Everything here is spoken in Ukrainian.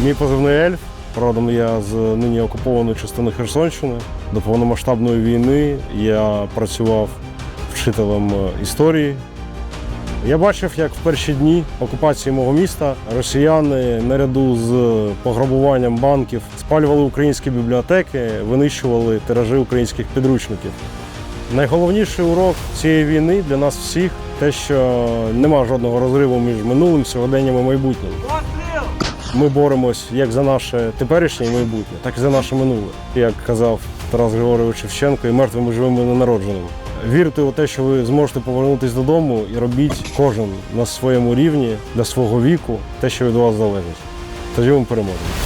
Мій позивний ельф. Родом я з нині окупованої частини Херсонщини. До повномасштабної війни я працював вчителем е, історії. Я бачив, як в перші дні окупації мого міста росіяни наряду з пограбуванням банків спалювали українські бібліотеки, винищували тиражі українських підручників. Найголовніший урок цієї війни для нас всіх те, що нема жодного розриву між минулим, сьогоденням і майбутнім. Ми боремось як за наше теперішнє майбутнє, так і за наше минуле. Як казав Тарас Григорович Шевченко, і мертвими живими ненародженими. Вірте у те, що ви зможете повернутися додому і робіть кожен на своєму рівні для свого віку те, що від вас залежить. Тоді ми переможемо.